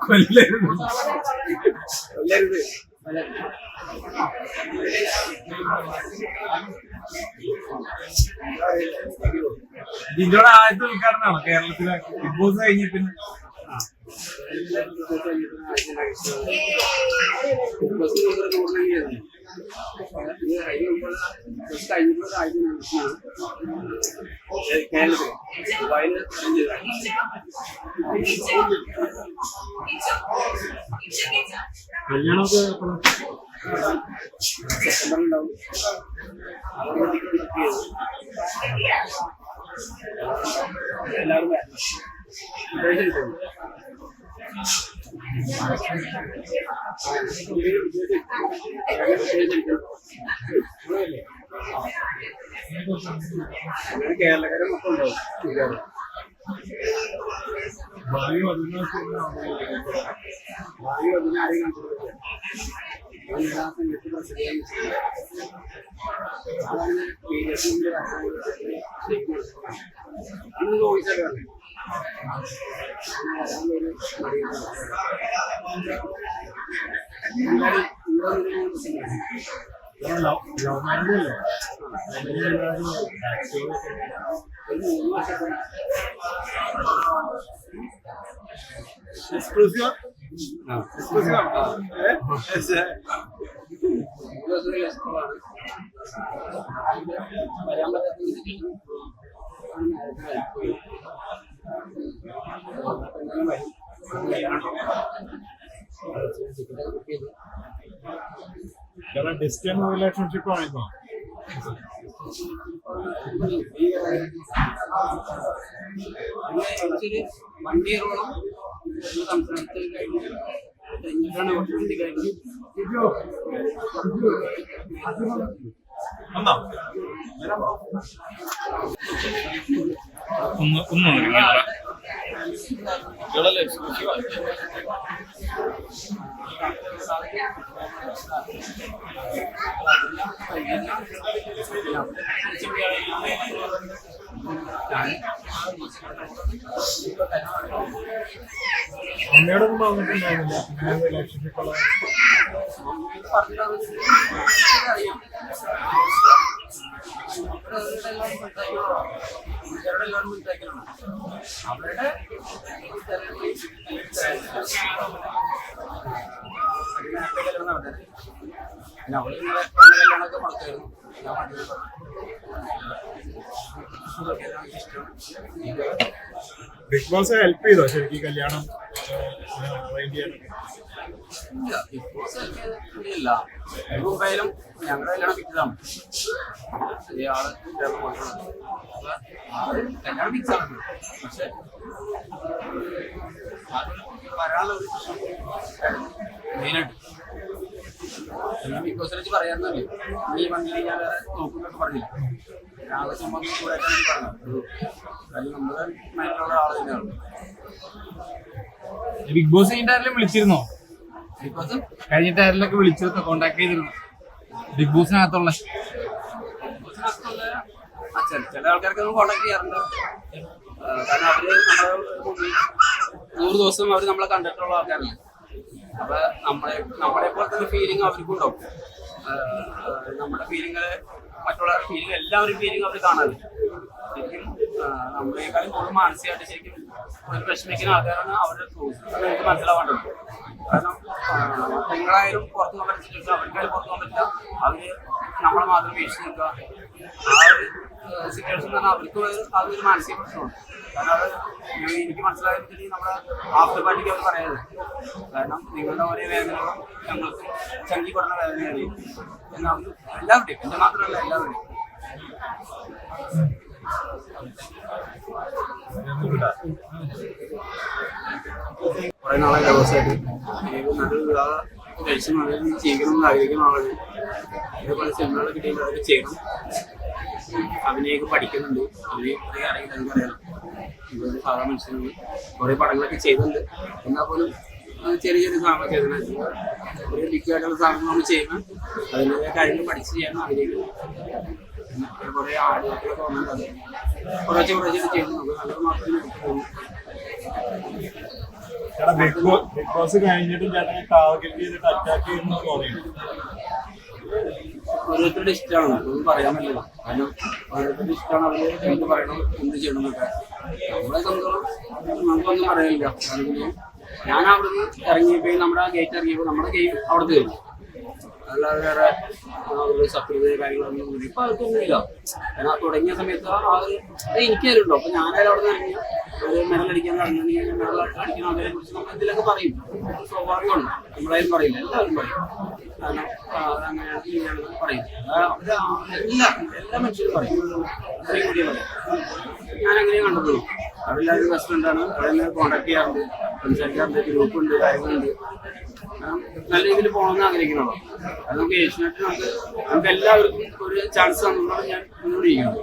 കൊല്ലരുത് ജിജോടെ ആദ്യത്തെ ഉദ്ഘാടനമാണ് കേരളത്തിലെ ബിഗ് ബോസ് കഴിഞ്ഞ പിന്നെ കഴിഞ്ഞിട്ടുള്ള ആദ്യം നടത്തുന്നതാണ് കേരളത്തിൽ ദുബായിൽ കല്യാണമൊക്കെ സെപ്റ്റംബറിലുണ്ടാവും അതൊന്ന് ടിക്കറ്റ് ബുക്ക് ചെയ്തു എല്ലാവരും വരണം ഇപ്രാവശ്യം കിട്ടും. അങ്ങനെ കേരളക്കാരെ മൊത്തം ഉണ്ടാവും മിക്കവാറും. ഭാവി പതിനൊന്ന് ഭാവി അതിനെ ആരെയും കാണിച്ചു കൊടുക്കില്ല. അവൻ എല്ലാ സമയത്തും പ്രസിദ്ധീകരിക്കാൻ പറ്റില്ല. അതാണ് മീഡിയത്തിന്റെ അന്ന് ചോദിച്ചാൽ പറഞ്ഞു ഒരു മടിയാണ്. എന്തായാലും ഇവിടെ നിന്ന് പ്രശ്നമില്ല. ലവ് മാരേജ് അല്ലേ Explosión. No. Explosión. Ah. ¿Eh? Ese. त्याला डिस्टन्स रिलेशनशिप आहे का വരാൻ പറ്റാത്ത സ്ഥിതിക്ക് ആണ് നേരത്തെ വരാൻ. അപ്പൊ എന്തായാലും വരും. ടിക്കറ്റ് ബുക്ക് ചെയ്തു. കാരണം ഡിസ്റ്റൻസ് റിലേഷൻഷിപ്പ് ആണോ ആക്ച്വലി വണ്ടി സംസ്ഥാനത്തിൽ കഴിഞ്ഞ് കഴിഞ്ഞിട്ടാണ് ഓട്ടോമാറ്റിക് കഴിഞ്ഞ് ഒന്നോ ഒന്ന് ഒന്ന് അമ്മയോട് ഒന്നും പറഞ്ഞിട്ടുണ്ടായിരുന്നില്ല. ഇങ്ങനെ റിലേഷൻഷിപ്പ് ഉള്ള അറിയാം അവരുടെ ബിഗ് ബോസ് ഹെൽപ്പ് ചെയ്തോ ശരിക്കും കല്യാണം? അറേഞ്ച് ചെയ്യാനൊക്കെ ഇല്ല, മുംബൈയിലും ഞങ്ങളുടെ കല്യാണം ഫിക്സാണ് ആൾ കല്യാണം ഫിക്സാണ് പക്ഷെ വരാനുള്ള ഒരു മെയിനായിട്ട് ഞാൻ ബിഗ് ബോസിനെ വെച്ച് പറയാറുണ്ടല്ലേ ഈ ഞാൻ വേറെ നോക്കുന്നൊക്കെ പറഞ്ഞില്ല? ചുമ്മാ ഒന്ന് കൂടെ പറഞ്ഞു നമ്മുടെ മൈൻഡിലുള്ള ആൾ തന്നെയാണ്. ബിഗ് ബോസ് കഴിഞ്ഞിട്ടാരെങ്കിലും വിളിച്ചിരുന്നോ? Big Boss? കഴിഞ്ഞിട്ടാരെങ്കിലൊക്കെ വിളിച്ചു കോണ്ടാക്ട് ചെയ്തിരുന്നു? ബിഗ് ബോസിനകത്തുള്ള? ചില ആൾക്കാർക്ക് നമ്മൾ കോണ്ടാക്ട് ചെയ്യാറുണ്ട് കാരണം അവർ നമ്മളെ നൂറ് ദിവസം അവർ നമ്മളെ കണ്ടിട്ടുള്ള ആൾക്കാരല്ലേ? അപ്പൊ നമ്മളെ നമ്മളെ പോലെ തന്നെ ഫീലിംഗ് അവർക്കും ഉണ്ടാവും നമ്മുടെ ഫീലിംഗ് മറ്റുള്ള ഫീലിംഗ് എല്ലാവരും ഫീലിംഗ് അവർ കാണാറ്. ശരിക്കും നമ്മളെക്കാളും കൂടുതൽ മാനസികമായിട്ട് ശരിക്കും ഒരു വിഷമിക്കുന്ന ആൾക്കാരാണ് അവരുടെ നമുക്ക് മനസ്സിലാവേണ്ടത് കാരണം നിങ്ങളായാലും പുറത്തു പോകാൻ പറ്റില്ല അവർക്കായാലും പുറത്തു പോകാൻ പറ്റില്ല. അവർ നമ്മളെ മാത്രം വീഴ്ച നിൽക്കുക. ആ ഒരു സിറ്റുവേഷൻ തന്നെ അവർക്ക് അതൊരു മാനസിക പ്രശ്നമാണ്. കാരണം അത് എനിക്ക് മനസ്സിലായിട്ടുണ്ടെങ്കിൽ നമ്മുടെ ആഫ്റ്റർ പാർട്ടിക്ക് അവർ പറയാത് കാരണം നിങ്ങളുടെ ഒരേ വേദനകളും ഞങ്ങൾക്ക് ചങ്കി കൊടുന്ന വേദനയാണ് എന്നാൽ എല്ലാവരുടെയും എന്റെ മാത്രമല്ല എല്ലാവരുടെയും. കുറെ നാളെ ദിവസമായിട്ട് നല്ലൊരു വിവാഹ നല്ലൊരു ചെയ്യണം എന്ന് ആഗ്രഹിക്കുന്ന ആളുകൾ ഇതേപോലെ സിനിമകളൊക്കെ ചെയ്യണം. അഭിനയൊക്കെ പഠിക്കുന്നുണ്ട്. അഭിനയം കുറേ അറിയില്ല എനിക്കറിയാം ഇതൊരു സാധാരണ മനുഷ്യനാണ് കുറേ പടങ്ങളൊക്കെ ചെയ്തിട്ടുണ്ട് എന്നാൽ പോലും ചെറിയ ചെറിയ സാധനങ്ങൾ ചെയ്തിട്ടുണ്ട് ബിഗ് ആയിട്ടുള്ള സാധനങ്ങൾ നമ്മൾ ചെയ്യുമ്പോൾ അതിന്റെ കാര്യങ്ങൾ പഠിച്ച് ചെയ്യണം ആഗ്രഹിക്കുന്നു കുറെ ആടുകളൊക്കെ വന്നിട്ടുണ്ട്. കുറച്ച് കുറച്ച് ചെയ്യുന്നു. നമുക്ക് നല്ലത് മാത്രമേ പോകുന്നു ചേട്ടാ ബിഗ് ബോസ് ബിഗ് ബോസ് കഴിഞ്ഞിട്ടും ചേട്ടനെ ടാർഗറ്റ് ചെയ്തിട്ട് അറ്റാക്ക് ചെയ്യുന്നു തോന്നിയിട്ടുണ്ട്. ഓരോരുത്തരുടെ ഇഷ്ടമാണ്. ഒന്നും പറയാൻ പറ്റില്ല. കാരണം ഓരോരുത്തരുടെ ഇഷ്ടമാണ്. അവർ എന്ത് പറയണം എന്ത് ചെയ്യണം നമ്മളെ സംബന്ധിച്ചോളം നമുക്കൊന്നും പറയാനില്ല. കാരണം ഞാൻ അവിടുന്ന് ഇറങ്ങിയപ്പോ നമ്മുടെ ഗേറ്റ് ഇറങ്ങിയപ്പോൾ നമ്മുടെ ഗെയിം അവിടെ കഴിഞ്ഞു അല്ലാതെ വേറെ ആ, ഒരു കാര്യങ്ങളൊന്നും ഇല്ല. ഇപ്പൊ അതൊന്നുമില്ല കാരണം തുടങ്ങിയ സമയത്ത് ആ ഒരു എനിക്കാരുണ്ടോ അപ്പൊ ഞാനായാലും അവിടെ നിന്ന് ഇറങ്ങി. ഒരു മെഡലടിക്കാൻ ഇറങ്ങി മെഡൽ അടിക്കുന്ന അതിനെ കുറിച്ച് എന്തെങ്കിലുമൊക്കെ പറയും. സ്വാഭാവികമാണ് നമ്മളായാലും പറയില്ല എല്ലാവരും പറയും. കാരണം പറയും. എല്ലാ എല്ലാ മനുഷ്യരും പറയും. അത്രയും പറയും ഞാൻ അങ്ങനെ കണ്ടിട്ടുള്ളൂ. ബെസ്റ്റ് ഫ്രണ്ടാണ് അവരെന്നെ കോൺടാക്ട് ചെയ്യാറുണ്ട്. സംസാരിക്കാറുണ്ട്. ഗ്രൂപ്പുണ്ട് കാര്യങ്ങളുണ്ട്. നല്ല രീതിയിൽ പോകണമെന്ന് ആഗ്രഹിക്കണല്ലോ അത് നമുക്ക് ഏഷ്യനായിട്ട് നമുക്ക് നമുക്ക് എല്ലാവർക്കും ഒരു ചാൻസ് തന്നതാണ് ഞാൻ മുന്നോട്ട് ചെയ്യുന്നത്